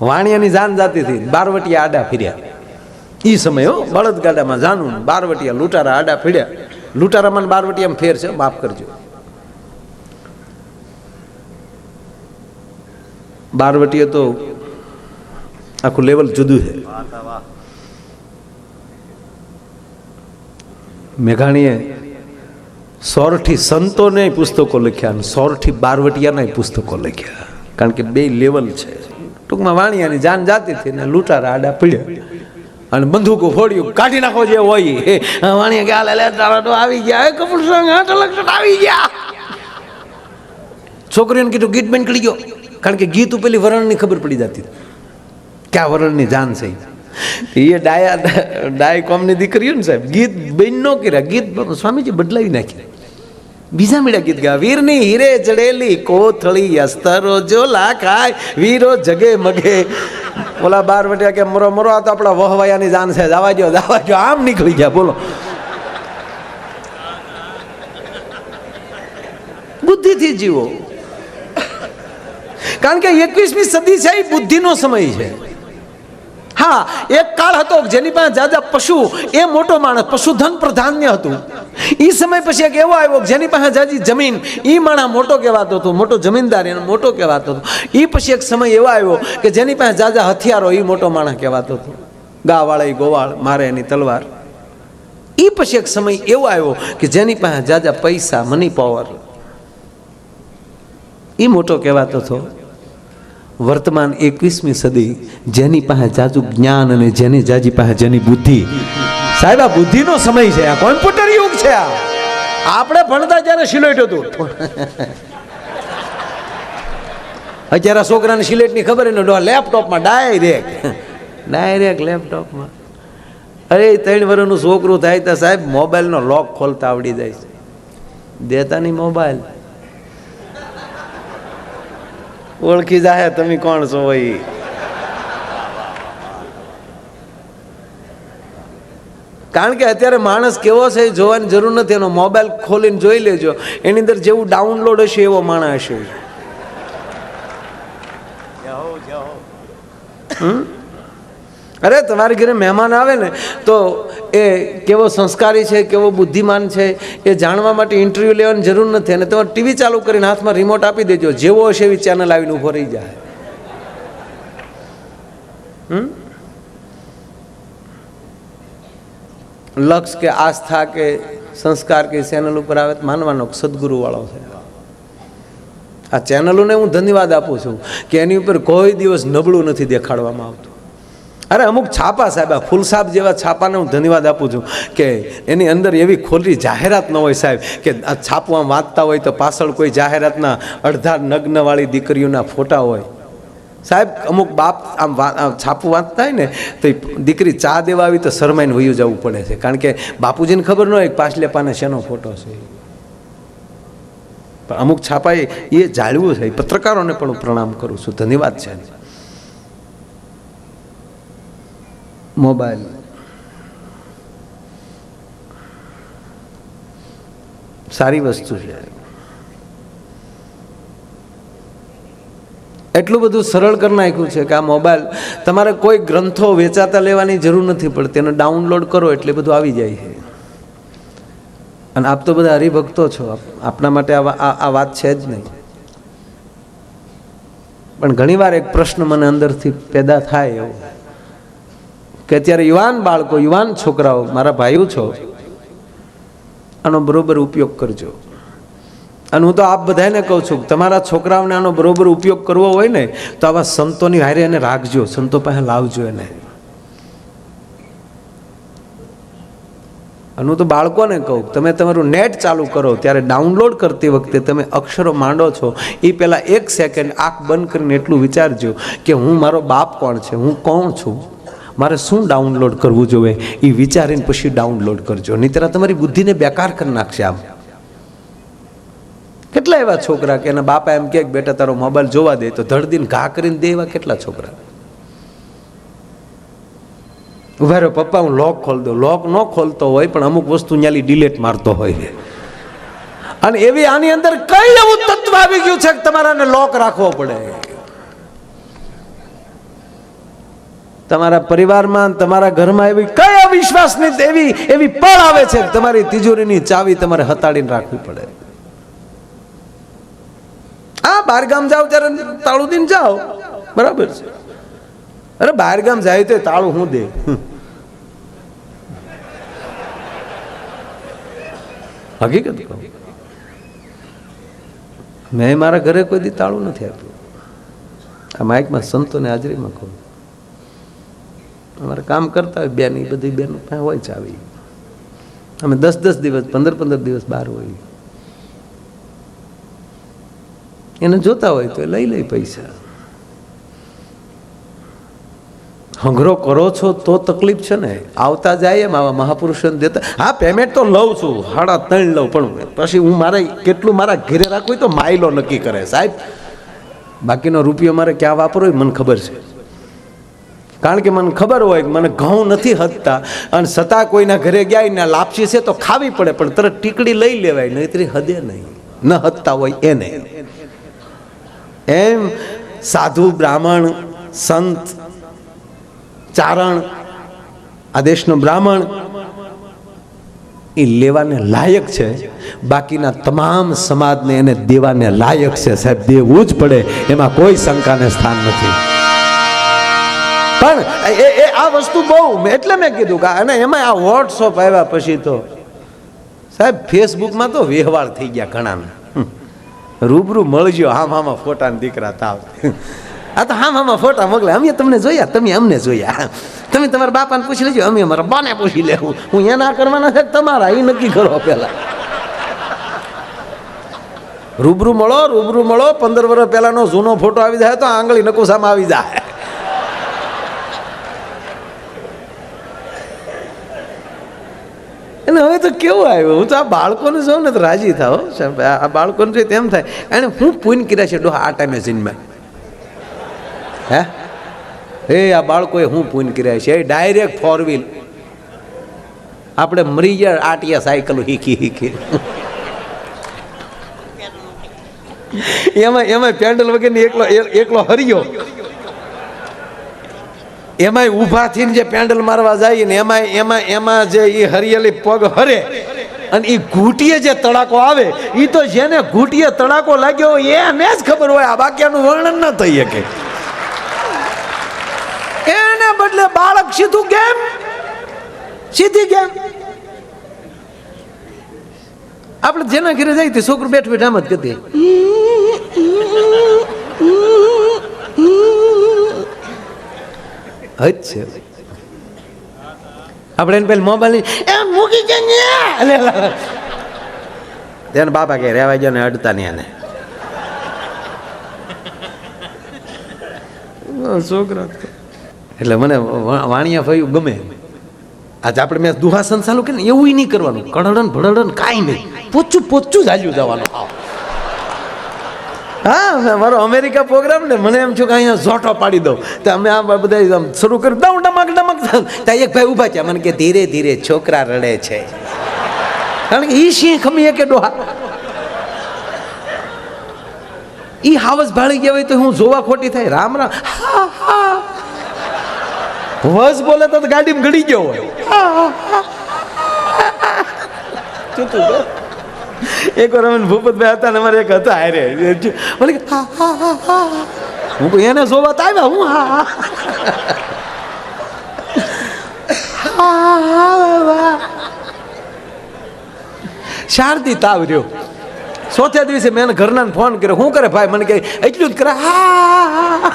વાણિયાની જાન જાતી હતી બારવટિયા આડા ફર્યા. એ સમય હો, બળદગાડામાં જાનું બારવટિયા લૂંટારા આડા ફર્યા. લૂંટારામાં ને બારવટિયામાં ફેર છે, માફ કરજો. બારવટીએ તો આખું લેવલ જુદું છે. મેઘાણીએ સોરઠી સંતોને પુસ્તકો લખ્યા અને સોરઠી બારવટિયાના પુસ્તકો લખ્યા. કારણ કે બે લેવલ છે. ટૂંકમાં વાણિયાની જાન જાતી હતી ને લૂંટારા આડા પીડ્યા અને બંદૂકો ફોડ્યું કાઢી નાખો જે હોય વાણિયા કે લે, તારા તો આવી ગયા. કપૂર સંગ આઠ લક્ષ આવી ગયા. છોકરીઓને કીધું, ગીત બેન કરી ગયો કારણ કે ગીત પેલી વરણની ખબર પડી જતી ક્યાં વરણની જાન છે એ ડાયા ડાય કોમની દીકરીઓ ને સાહેબ, ગીત બેન નો કર્યા. ગીત સ્વામીજી બદલાવી નાખ્યા. બીજા મીડા ગીત ગા વીરની હીરે જડેલી કોથળી અસ્તરો જોલા ખાય વીરો જગે મગે. ઓલા બાર વટ્યા કે મરો મરો, આ તો આપણા વહવાયાની જાન છે. જવા દો જવા દો આમ નીકળી ગયા, બોલો. બુદ્ધિથી જીવો. કારણ કે એકવીસમી સદી છે એ બુદ્ધિનો સમય છે. હા, એક કાળ હતો જેની પાસે જાજા પશુ, એ મોટો માણસ, પશુધન પ્રધાન્ય હતું. એ સમય પછી એક એવો આવ્યો જેની પાસે જાજી જમીન એ માણા મોટો કહેવાતો હતો, મોટો જમીનદાર એનો મોટો કહેવાતો હતો. એ પછી એક સમય એવો આવ્યો કે જેની પાસે જાજા હથિયારો એ મોટો માણસ કહેવાતો હતો. ગાવાળા એ ગોવાળ, મારે એની તલવાર. એ પછી એક સમય એવો આવ્યો કે જેની પાસે જાજા પૈસા મની પાવર એ મોટો કહેવાતો હતો. વર્તમાન એકવીસમી સદી જેની પાસે જાજુ જ્ઞાન અને જેની જાજી પાસે જેની બુદ્ધિ સાહેબ આ બુદ્ધિનો સમય છે આ કોમ્પ્યુટર યુગ છે આ. આપણે ભણતા જ્યારે સિલેટ હતું. અત્યારે છોકરાને સિલેટની ખબર ને લેપટોપમાં ડાયરેક્ટ. ડાયરેક્ટ લેપટોપમાં. અરે ત્રણ વર્ષનું છોકરું થાય તો સાહેબ મોબાઈલનો લોક ખોલતા આવડી જાય છે. દેતા નહીં મોબાઈલ. ઓળખી જાય તમે કોણ છો ભાઈ કારણ કે અત્યારે માણસ કેવો છે એ જોવાની જરૂર નથી. એનો મોબાઈલ ખોલીને જોઈ લેજો. એની અંદર જેવું ડાઉનલોડ હશે એવો માણસ હશે? અરે, તમારી ઘરે મહેમાન આવે ને, તો એ કેવો સંસ્કારી છે, કેવો બુદ્ધિમાન છે, એ જાણવા માટે ઇન્ટરવ્યૂ લેવાની જરૂર નથી. અને તમારે ટીવી ચાલુ કરીને હાથમાં રિમોટ આપી દેજો. જેવો હશે એવી ચેનલ આવીને ઊભો રહી જાય. હમ? લક્ષ કે આસ્થા કે સંસ્કાર કે ચેનલ ઉપર આવે માનવાનો કે સદગુરુ વાળો છે. આ ચેનલોને હું ધન્યવાદ આપું છું કે એની ઉપર કોઈ દિવસ નબળું નથી દેખાડવામાં આવતું. અરે અમુક છાપા સાહેબ, આ ફૂલસાબ જેવા છાપાને હું ધન્યવાદ આપું છું કે એની અંદર એવી ખોલી જાહેરાત ન હોય સાહેબ કે આ છાપવા વાંચતા હોય તો પાછળ કોઈ જાહેરાતના અડધા નગ્નવાળી દીકરીઓના ફોટા હોય. સાહેબ, અમુક બાપ આમ છાપું વાંચતા હોય ને, તો દીકરી ચા દેવા આવી તો શરમાઈને વયું જવું પડે છે. કારણ કે બાપુજીને ખબર ન હોય પાછલે પાને શેનો ફોટો છે. પણ અમુક છાપાએ એ જાળવું છે. પત્રકારોને પણ હું પ્રણામ કરું છું. ધન્યવાદ છે. મોબાઈલ. સારી વસ્તુ છે. એટલું બધું સરળ કરી નાખ્યું છે કે આ મોબાઈલ તમારે કોઈ ગ્રંથો વેચાતા લેવાની જરૂર નથી પડતી એને ડાઉનલોડ કરો એટલે બધું આવી જાય છે. અને આપ તો બધા હરિભક્તો છો આપના માટે આ વાત છે જ નહીં. પણ ઘણીવાર એક પ્રશ્ન મને અંદરથી પેદા થાય એવો કે અત્યારે યુવાન બાળકો, યુવાન છોકરાઓ, મારા ભાઈઓ છો, આનો બરોબર ઉપયોગ કરજો. અને હું તો આપ બધાને કહું છું તમારા છોકરાઓને આનો બરોબર ઉપયોગ કરવો હોય ને, તો આવા સંતોની હારે એને રાખજો. સંતો પાસે લાવજો એને. અને હું તો બાળકોને કહું તમે તમારું નેટ ચાલુ કરો. ત્યારે ડાઉનલોડ કરતી વખતે તમે અક્ષરો માંડો છો. એ પહેલાં એક સેકન્ડ આંખ બંધ કરીને એટલું વિચારજો કે હું મારો બાપ કોણ છે? હું કોણ છું? મારે શું ડાઉનલોડ કરવું જોઈએ? એ વિચારીને પછી ડાઉનલોડ કરજો. આ તમારી બુદ્ધિને બેકાર કરી નાખશે આમ. કેટલા એવા છોકરા કે એના બાપા એમ કે બેટા, તારો મોબાઈલ જોવા દે. તો ધડદીને ઘા કરીને દે એવા કેટલા છોકરા? ઊભા રહ્યો પપ્પા, હું લોક ખોલ દઉં. લોક ન ખોલતો હોય, પણ અમુક વસ્તુ ન્યાલી ડિલેટ મારતો હોય અને એવી આની અંદર કઈ એવું તત્વ આવી ગયું છે કે તમારાને લોક રાખવો પડે? તમારા પરિવારમાં તમારા ઘરમાં એવી કઈ અવિશ્વાસની એવી એવી પળ આવે છે તમારી તિજોરીની ચાવી તમારે હતાડીને રાખવી પડે? હા બહાર ગામ જાઓ ત્યારે તાળું દઈને જાઓ. બરાબર છે. અરે બહાર ગામ જાય તો તાળું હું દે? હકીકત કહું. મેં મારા ઘરે કોઈ દી તાળું નથી આપ્યું આ માઇકમાં સંતોને હાજરીમાં કહું. અમારે કામ કરતા હોય બેન, એ બધી બેન હોય ચાવી અમે દસ દસ દિવસ, પંદર પંદર દિવસ બહાર હોય એને જોતા હોય તો લઈ લઈ પૈસા. હંગરો કરો છો તો તકલીફ છે ને? આવતા જાય એમ આવા મહાપુરુષોને દેતા. હા પેમેન્ટ તો લઉં છું હાડા ત્રણ લઉં, પણ પછી હું મારે કેટલું મારા ઘેરે રાખવું તો માઇલો નક્કી કરે. સાહેબ, બાકીનો રૂપિયો મારે ક્યાં વાપરવો મને ખબર છે. કારણ કે મને ખબર હોય મને ઘઉં નથી હદતા અને છતાં કોઈના ઘરે ગયા ને લાપસી છે તો ખાવી પડે, પણ તરત ટીકડી લઈ લેવાય, નહીતરી હદે નહીં. ન હદતા હોય એને. એમ સાધુ, બ્રાહ્મણ, સંત, ચારણ, આ દેશનો બ્રાહ્મણ એ લેવાને લાયક છે બાકીના તમામ સમાજને એને દેવાને લાયક છે સાહેબ, દેવું જ પડે, એમાં કોઈ શંકાને સ્થાન નથી પણ એ એ, આ વસ્તુ બહુ, એટલે મેં કીધું કે અને એમાં આ વોટ્સઅપ આવ્યા પછી તો, સાહેબ ફેસબુકમાં તો વ્યવહાર થઈ ગયા ઘણાના. રૂબરૂ મળજો. હા હામાં ફોટા ને દીકરા તાવ આ તો હા મામા ફોટા મોકલે. અમે તમને જોયા, તમે અમને જોયા. તમે તમારા બાપાને પૂછી લેજો, અમે અમારા બાને પૂછી લેવું. હું એના કરવાના છે તમારા? એ નક્કી કરો પેલા રૂબરૂ મળો રૂબરૂ મળો. પંદર વર્ષ પહેલાનો જૂનો ફોટો આવી જાય તો આંગળી નકુસામાં આવી જાય. અને હવે તો કેવું આવ્યું? હું તો આ બાળકોને જોઉં ને તો રાજી થાવ આ બાળકોને જોઈએ તેમ થાય. અને હું પૂન કર્યા છે, ડોહા, આ ટાઈમે જીનમાં હે? એ આ બાળકોએ હું પૂન કર્યા છે? એ ડાયરેક્ટ ફોર વ્હીલ આપણે મરી ગયા, આટિયા સાયકલ શીખી હીકી એમાં એમાં પેન્ડલ વગેરે એકલો એકલો હરિયો. એમાંય ઊભા થઈને જે પેન્ડલ મારવા જાય ને એમાં એમાં એમાં જે એ હરિયેલી પગ હરે અને એ ઘૂંટીએ જે તડાકો આવે એ તો જેને ઘૂંટીએ તડાકો લાગ્યો હોય એને જ ખબર હોય, આ બાકીનું વર્ણન ન થઈ શકે. એને બદલે બાળક સીધું કેમ સીધી કેમ આપણે જેના ઘરે જાય તે છોકરું બેઠ બેઠ આમ જ કરતી હજ છે. આપણે એને પેલા મોબાઈલ એ મૂકી છે તેને બાપા કે રહેવા ગયો ને અડતા નહીં એને છોકરા એટલે મને વાણિયા ફયું ગમે. આજે આપણે મેં દુહાસન ચાલુ કે ને એવું નહીં કરવાનું. કડડન ભડડન કાંઈ નહીં. પોચું પોચું જ હાલ્યું જવાનું. હા, મારો અમેરિકા પ્રોગ્રામ ને મને એમ છું કે અહીંયા ઝોટો પાડી દઉં. તો અમે આ બધા શરૂ કરી દઉં ડમક ડમક ત્યાં એક ભાઈ ઊભા છે મને કે ધીરે ધીરે છોકરા રડે છે. કારણ કે ઈ સિંહ ખમીએ કે ડોહા. ઈ હાવસ ભાળી ગયા હોય તો હું જોવા ખોટી થાય. રામ રામ. વસ બોલે તો ગાડીમાં ગળી ગયો હોય. ચૂતું જો. એક વાર અમે ભૂપતભાઈ હતા ને અમારે એક હતા હારે. હા કહું એને જોવા તો આવ્યા હા હા, હા, શારદી તાવ રહ્યો. ચોથા દિવસે મેં ઘરના ફોન કર્યો. શું કરે ભાઈ? મને કહે એટલું જ કરે. હા હા,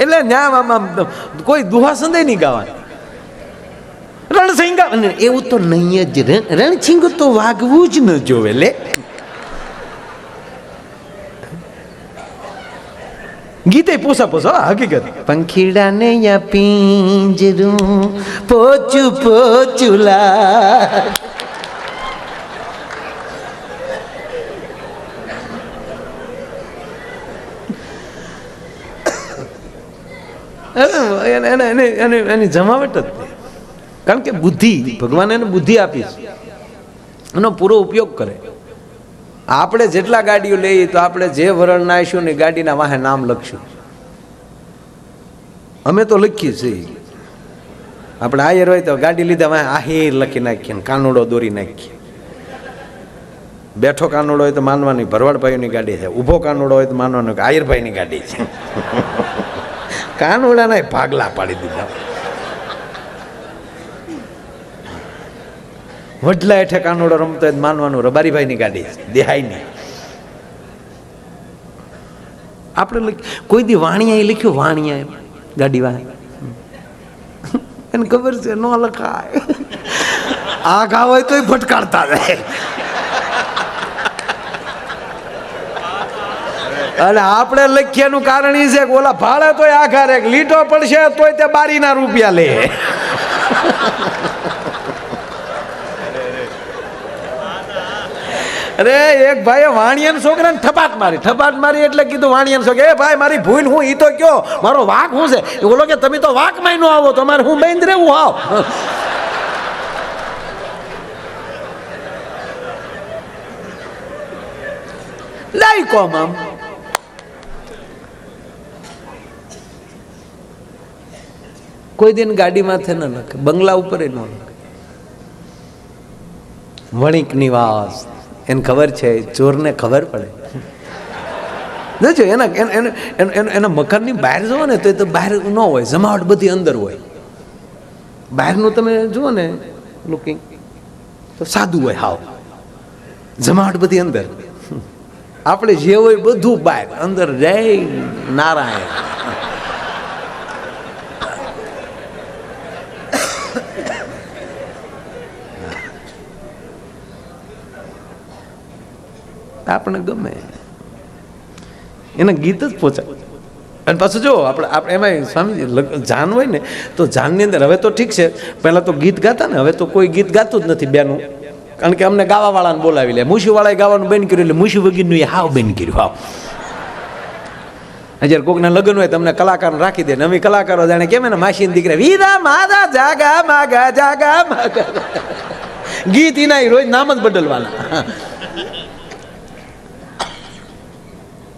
એટલે ન્યા આમ કોઈ દુહાસંદે નહીં ગાવાનું. રણસિંગા એવું તો નહીં જ રણ- રણસિંગ તો વાગવું જ ન જોવે લે. ગીતે પોસા પોસા હકીકત. પંખીડા ને યા પિંજરું, પોચું પોચું એને જમાવટ જ. કારણ કે બુદ્ધિ, ભગવાન એને બુદ્ધિ આપી છે. એનો પૂરો ઉપયોગ કરે. આપણે જેટલા ગાડીઓ લઈએ તો આપણે જે વરણ નાખીશું ને ગાડીના વાહે નામ લખશું અમે તો લખીએ છીએ. આપણે આયર હોય તો ગાડી લીધા વાહે આહિર લખી નાખીએ કાનુડો દોરી નાખીએ. બેઠો કાનુડો હોય તો માનવાની ભરવાડભાઈની ગાડી છે. ઊભો કાનુડો હોય તો માનવાનું કે આયરભાઈની ગાડી છે. કાનુડાના ભાગલા પાડી દીધા. વડલા હેઠે કાનોડો રમતો હોય માનવાનું રબારીભાઈની ગાડી દેહાઈની. આપણે કોઈ દી વાણિયા લખ્યું વાણિયા ગાડી વાહ. એને ખબર છે, ન લખાય. આ ઘા હોય તોય ફટકારતા જાય અને આપણે લખ્યાનું કારણ એ છે કે ઓલા ભાડે તોય આખા રે લીટો પડશે તોય તે બારીના રૂપિયા લે. અરે, એક ભાઈએ વાણિયાના છોકરાને થપાટ મારી થપાટ મારી એટલે કીધું વાણિયાના છોકરા એ ભાઈ, મારી ભૂલ હું ઈ તો કયો? મારો વાક હું છે? બોલો કે, તમે તો વાકમાં નો આવો, તમારે હું બેન રહેવું આવ લાઈકો આમ. કોઈ દિન ગાડી માથે ન લખે બંગલા ઉપર ન લખે વણિક નિવાસ. એને ખબર છે, ચોરને ખબર પડે. એન- એન- એના મકાનની બહાર જુઓ ને, તો એ તો બહાર ન હોય, જમાવટ બધી અંદર હોય. બહારનું તમે જુઓ ને લુકિંગ તો સાદું હોય હાવ. જમાવટ બધી અંદર. આપણે જે હોય બધું બહાર, અંદર જય નારાયણ. આપણે ગમે. એને ગીત જ પહોંચાય અને પાછું જો, આપણે આપણે એમાં સ્વામી જાન હોય ને, તો જાનની અંદર હવે તો ઠીક છે. પહેલાં તો ગીત ગાતા ને, હવે તો કોઈ ગીત ગાતું જ નથી બેનું. કારણ કે અમને ગાવાવાળાને બોલાવી લે. મુશીવાળાએ ગાવાનું બેન કર્યું એટલે મુશી વગીરનું એ હાવ બેન કર્યું, હાવ. જ્યારે કોકના લગ્ન હોય તમને કલાકાર રાખી દે. ને અમે કલાકારો જાણે કેમ ને માસીન દીકરા? વીરા મારા જાગા, માગા જાગા, માગા. ગીત એના રોજ નામ જ બદલવાના.